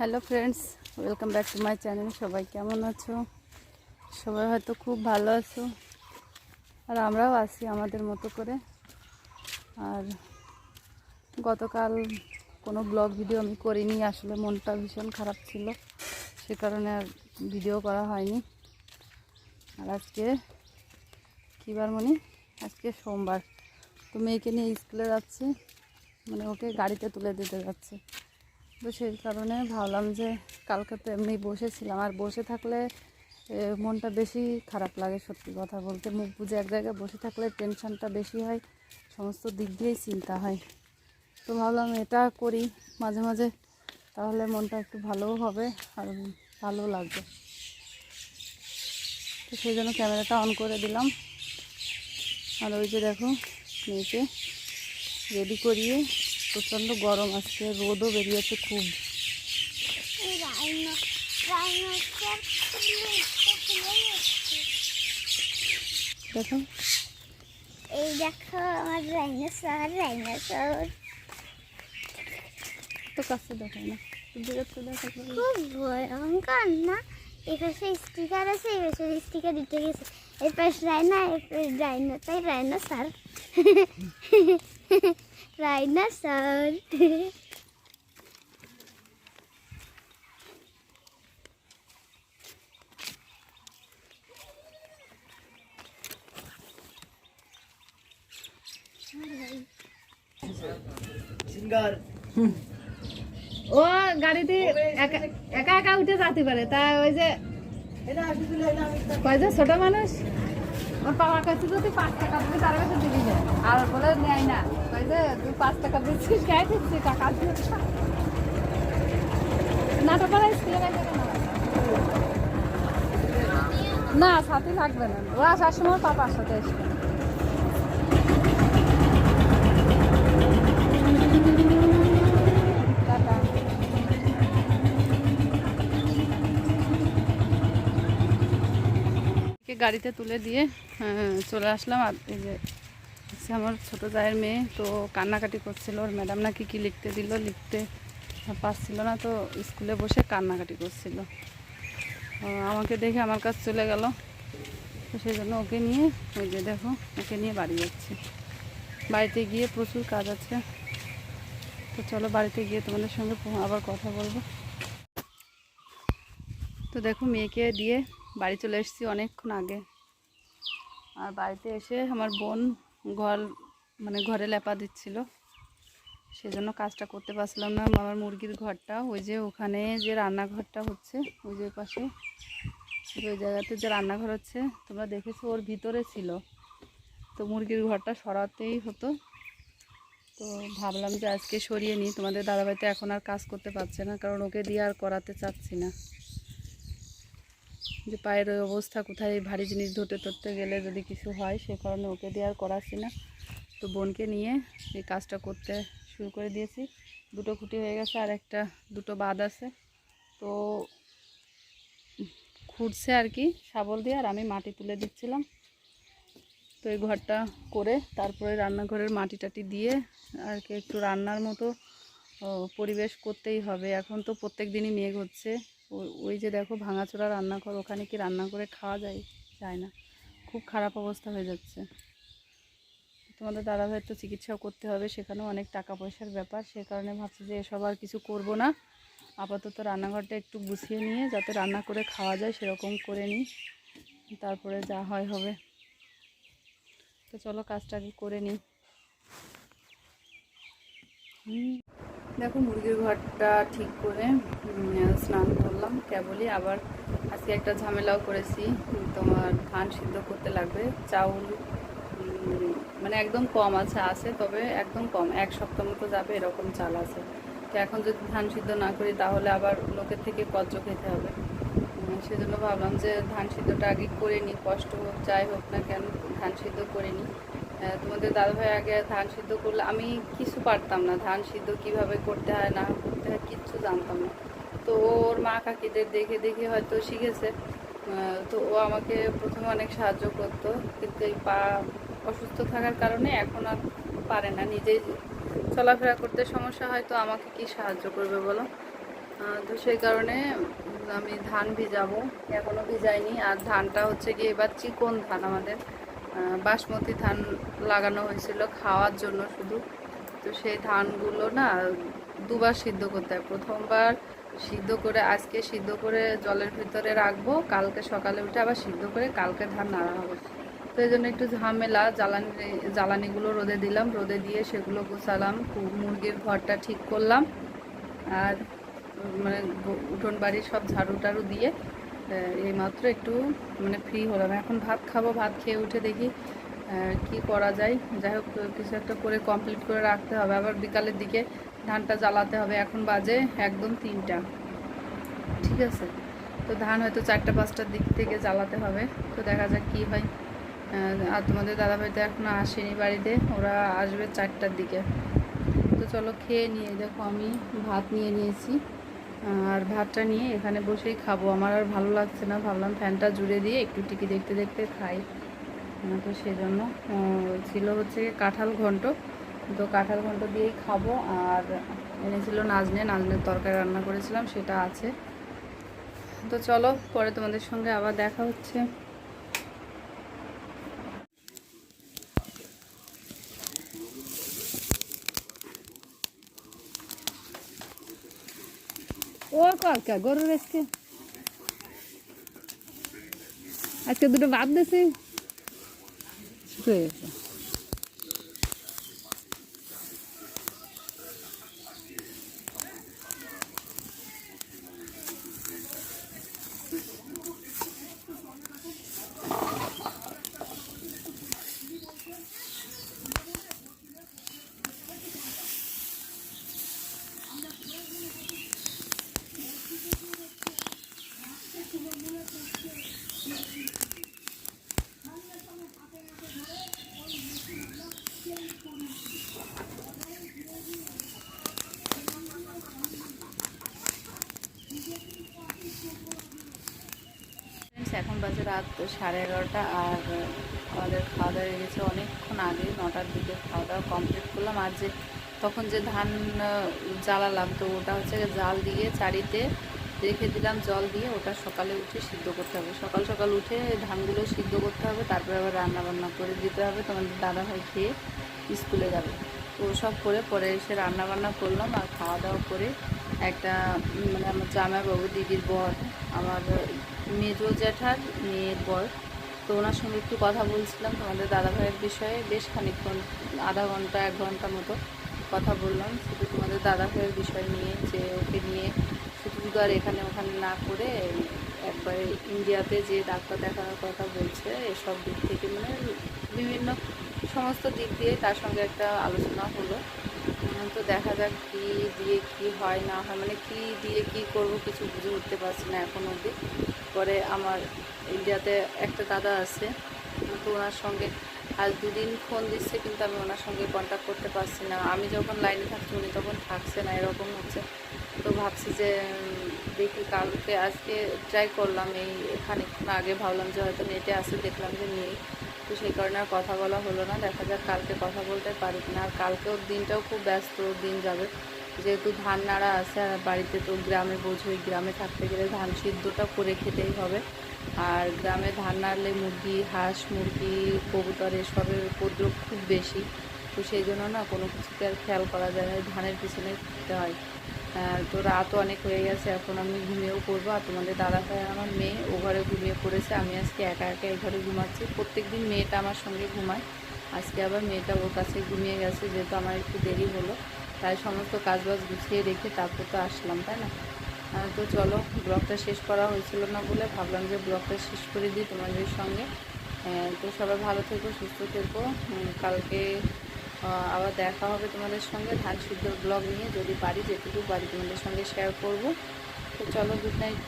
Hello friends, welcome back to my channel. সবাই কেমন আছো? সবাই হয়তো খুব ভালো আছো। আর আমরাও আছি আমাদের মতো করে। আর গতকাল কোনো ব্লগ ভিডিও আমি করিনি, আসলে মনটা ভীষণ খারাপ ছিল। সে কারণে আর ভিডিও করা হয়নি। আর আজকে কী বার মনি? আজকে সোমবার। তো মেয়েকে নিয়ে স্কুলে যাচ্ছি মানে ওকে গাড়িতে তুলে দিতে যাচ্ছে। তো সেই কারণে ভাবলাম যে কালকে তো এমনি বসেছিলাম। আর বসে থাকলে মনটা বেশি খারাপ লাগে সত্যি কথা বলতে। মুখ বুঝে এক জায়গায় বসে থাকলে টেনশনটা বেশি হয়, সমস্ত দিক দিয়েই চিন্তা হয়। তো ভাবলাম এটা করি মাঝে মাঝে, তাহলে মনটা একটু ভালোও হবে আর ভালো লাগবে। তো সেই জন্য ক্যামেরাটা অন করে দিলাম। আর ওই যে দেখো মেয়েকে রেডি করিয়ে প্রচণ্ড গরম আজকে রোদও বেরিয়েছে খুব। দেখো। এই দেখো আমার রাইনোসর রাইনোসর তো কাছে দেখায় না দেখা খুব ভয়ঙ্কর না? এই পাশে স্টিকার আছে এই পাশে স্টিকার দিতে গেছে। এই পাশে রাইনা এই পাশে রাইনো তাই রাইনোসর ও গাড়িতে একা একা একা উঠে যেতে পারে। তা ওই যে কয় যে ছোট মানুষ? ওর পাওয়ার কাছে যদি পাঁচ টাকা দিবি, তার কাছে দিবি না। আর বলে, নেয় না। কই যে, তুই পাঁচ টাকা দিচ্ছিস গায়ে দিচ্ছি টাকা দিয়ে নাটকপাড়া স্কুলে গেছে কেন? না, সাথে থাকবে না। ও আসার সময় পাপার সাথে এসবে গাড়িতে তুলে দিয়ে আহ, চলে আসলাম। আর এই যে আমার ছোটো জায়ের মেয়ে তো কান্নাকাটি করছিল। ওর ম্যাডাম নাকি কি লিখতে দিল লিখতে পারছিল না তো স্কুলে বসে কান্নাকাটি করছিল। আমাকে দেখে আমার কাছে চলে গেল। তো সেই জন্য ওকে নিয়ে ওই যে দেখো ওকে নিয়ে বাড়ি যাচ্ছি। বাড়িতে গিয়ে প্রচুর কাজ আছে। তো চলো বাড়িতে গিয়ে তোমাদের সঙ্গে আবার কথা বলব। তো দেখো মেয়েকে দিয়ে বাড়ি চলে এসেছি অনেকক্ষণ আগে। আর বাড়িতে এসে আমার বোন ঘর মানে ঘরে লেপা দিচ্ছিল। সেজন্য কাজটা করতে পারছিলাম না। আমার মুরগির ঘরটা, ওই যে ওখানে যে রান্নাঘরটা হচ্ছে, ওই যে পাশে, ওই জায়গাতে যে রান্নাঘর হচ্ছে, তোমরা দেখেছ ওর ভিতরে ছিল। তো মুরগির ঘরটা সরাতেই হতো। তো ভাবলাম যে আজকে সরিয়ে নিই। তোমাদের দাদাভাই তো এখন আর কাজ করতে পারছে না, কারণ ওকে দিয়ে আর করাতে চাচ্ছি না। যে পায়ের ওই অবস্থা, কোথায় ভারী জিনিস ধরতে ধরতে গেলে যদি কিছু হয়, সে কারণে ওকে দিয়ে আর করাচ্ছি না। তো বোনকে নিয়ে এই কাজটা করতে শুরু করে দিয়েছি। দুটো খুঁটি হয়ে গেছে আর একটা, দুটো বাদ আছে। তো খুঁড়ছে আর কি শাবল দিয়ে আর আমি মাটি তুলে দিচ্ছিলাম। তো এই ঘরটা করে তারপরে রান্নাঘরের মাটি টাটি দিয়ে আর কি একটু রান্নার মতো পরিবেশ করতেই হবে। এখন তো প্রত্যেক দিনই মেঘ হচ্ছে। ওই- যে দেখো ভাঙাচোরা রান্নাঘর, ওখানে কি রান্না করে খাওয়া যায়? যায় না। খুব খারাপ অবস্থা হয়ে যাচ্ছে। তোমাদের দাদাভাইয়ের তো চিকিৎসাও করতে হবে, সেখানেও অনেক টাকা পয়সার ব্যাপার, সে কারণে ভাবছি যে এসব আর কিছু করব না। আপাতত রান্নাঘরটা একটু গুছিয়ে নিয়ে, যাতে রান্না করে খাওয়া যায়, সেরকম করে নিই। তারপরে যা হয় হবে। তো চলো কাজটা করে নিই। দেখো মুরগির ঘরটা ঠিক করে স্নান করলাম। কেবলই আবার আজকে একটা ঝামেলাও করেছি, তোমার ধান সিদ্ধ করতে লাগবে। চাউল মানে একদম কম আছে আছে, তবে একদম কম। এক সপ্তাহ মতো যাবে, এরকম চাল আছে। তো এখন যদি ধান সিদ্ধ না করি, তাহলে আবার লোকের থেকে কজ্জ খেতে হবে। সেজন্য ভাবলাম যে ধান সিদ্ধটা আগে করে নিই, কষ্ট হোক, যাই হোক না কেন, ধান সিদ্ধ করে নিই। তোমাদের দাদাভাই আগে ধান সিদ্ধ করলে আমি কিছু পারতাম না। ধান সিদ্ধ কীভাবে করতে হয়, না করতে হয়, কিচ্ছু জানতাম না। তো ওর মা কাকিদের দেখে দেখে হয়তো শিখেছে। তো ও আমাকে প্রথমে অনেক সাহায্য করতো, কিন্তু এই পা অসুস্থ থাকার কারণে এখন আর পারে না। নিজেই চলাফেরা করতে সমস্যা হয়, তো আমাকে কি সাহায্য করবে বলো? তো সেই কারণে আমি ধান ভিজাবো। এখনও ভিজাইনি। আর ধানটা হচ্ছে কি এবার চিকন ধান আমাদের। বাসমতি ধান লাগানো হয়েছিল খাওয়ার জন্য শুধু। তো সেই ধানগুলো না দুবার সিদ্ধ করতে হয়। প্রথমবার সিদ্ধ করে, আজকে সিদ্ধ করে জলের ভিতরে রাখব, কালকে সকালে উঠে আবার সিদ্ধ করে কালকে ধান নাড়া হবে। তো এই জন্য একটু ঝামেলা, জ্বালানি, জ্বালানিগুলো রোদে দিলাম। রোদে দিয়ে সেগুলো গোছালাম মুরগির ঘরটা ঠিক করলাম। আর মানে উঠোন বাড়ি সব ঝাড়ু টাড়ু দিয়ে আহ, এইমাত্র একটু মানে ফ্রি হলাম। এখন ভাত খাব ভাত খেয়ে উঠে দেখি কি করা যায়। যাই হোক কিছু একটা করে কমপ্লিট করে রাখতে হবে। আবার বিকালের দিকে ধানটা জ্বালাতে হবে। এখন বাজে একদম তিনটা। ঠিক আছে? তো ধান হয়তো চারটা পাঁচটার দিক থেকে জ্বালাতে হবে। তো দেখা যাক কি হয়। আর তোমাদের দাদাভাই তো এখনও আসেনি বাড়িতে। ওরা আসবে চারটার দিকে। তো চলো খেয়ে নিয়ে দেখো আমি ভাত নিয়ে নিয়েছি। আর ভাতটা নিয়ে এখানে বসেই খাব। আমার আর ভালো লাগছে না। ভাবলাম ফ্যানটা জুড়ে দিয়ে একটু টিকি দেখতে দেখতে খাই। তো সেজন্য ছিল হচ্ছে কাঁঠাল ঘন্ট। তো কাঁঠাল ঘন্ট দিয়েই খাব। আর এনেছিল নাজনে। নাজনের তরকারি রান্না করেছিলাম, সেটা আছে। তো চলো, পরে তোমাদের সঙ্গে আবার দেখা হচ্ছে। ও কাকা গরুর আজকে? আজকে দুটো বাদ দিয়েছে এখন বাজে রাত সাড়ে এগারোটা আর আমাদের খাওয়া দাওয়া গেছে অনেকক্ষণ আগে, নটার দিকে খাওয়া দাওয়া কমপ্লিট করলাম। আর যে তখন যে ধান জ্বালালাম, তো ওটা হচ্ছে জাল দিয়ে চারিতে রেখে দিলাম, জল দিয়ে ওটা সকালে উঠে সিদ্ধ করতে হবে। সকাল সকাল উঠে ধানগুলো সিদ্ধ করতে হবে, তারপরে আবার রান্না বান্না করে দিতে হবে। তোমাদের দাদা ভাই খেয়ে স্কুলে যাবে। তো সব করে পরে এসে রান্না বান্না করলাম আর খাওয়া দাওয়া করে একটা মানে আমার জামাইবাবু, দিদির বর, আমার মেজো জ্যাঠার মেয়ের বর। তো ওনার সঙ্গে একটু কথা বলছিলাম তোমাদের দাদাভাইয়ের বিষয়ে। বেশ খানিকক্ষণ, আধা ঘণ্টা, এক ঘণ্টা মতো কথা বললাম। শুধু তোমাদের দাদা ভাইয়ের বিষয় নিয়ে, যে ওকে নিয়ে শুধু আর এখানে ওখানে না করে একবারে ইন্ডিয়াতে যে ডাক্তার দেখানোর কথা বলছে, এসব দিক থেকে মানে বিভিন্ন সমস্ত দিক দিয়ে তার সঙ্গে একটা আলোচনা হলো। তো দেখা যাক কি দিয়ে কি হয়, না হয় মানে কি দিয়ে কি করব কিছু বুঝে উঠতে পারছি না এখন অবধি। পরে আমার ইন্ডিয়াতে একটা দাদা আছে, তো ওনার সঙ্গে আজ দুদিন ফোন দিচ্ছে, কিন্তু আমি ওনার সঙ্গে কন্ট্যাক্ট করতে পারছি না। আমি যখন লাইনে থাকছি, উনি তখন থাকছে না, এরকম হচ্ছে। তো ভাবছি যে দেখি কালকে, আজকে ট্রাই করলাম, এই খানিকক্ষণ আগে ভাবলাম যে হয়তো নেটে আসে দেখলাম যে নেই। তো সেই কারণে আর কথা বলা হলো না। দেখা যাক কালকে কথা বলতে পারি কিনা। আর কালকেও দিনটাও খুব ব্যস্ত, দিন যাবে। যেহেতু ধান নাড়া আছে, আর বাড়িতে তো গ্রামে বোঝোই গ্রামে থাকতে গেলে ধান সিদ্ধটা করে খেতেই হবে। আর গ্রামে ধান নাড়লে মুরগি, হাঁস, মুরগি, কবুতর, এসবের উপদ্রব খুব বেশি। তো সেই জন্য না কোনো কিছুকে আর খেয়াল করা যায় না ধানের পিছনে খেতে হয়। তো রাতও অনেক হয়ে গেছে, এখন আমি ঘুমিয়েও পড়ব। আর তোমাদের দাদা ভাই আমার মেয়ে, ও ঘরে ঘুমিয়ে পড়েছে। আমি আজকে একা একা এই ঘরে ঘুমাচ্ছি। প্রত্যেক দিন মেয়েটা আমার সঙ্গে ঘুমায়। আজকে আবার মেয়েটা ওর কাছে ঘুমিয়ে গেছে, যেহেতু আমার একটু দেরি হলো। তাই সমস্ত কাজবাজ গুছিয়ে রেখে তারপর তো আসলাম, তাই না? তো চলো, ব্লগটা শেষ করা হয়েছিল না বলে ভাবলাম যে ব্লগটা শেষ করে দিই তোমাদের সঙ্গে। তো সবাই ভালো থেকো, সুস্থ থেকো। কালকে আবার দেখা হবে তোমাদের সঙ্গে ধান সিদ্ধ ব্লগ নিয়ে। যদি পারি যেটুকু পারি তোমাদের সঙ্গে শেয়ার করব। তো চলো গুড নাইট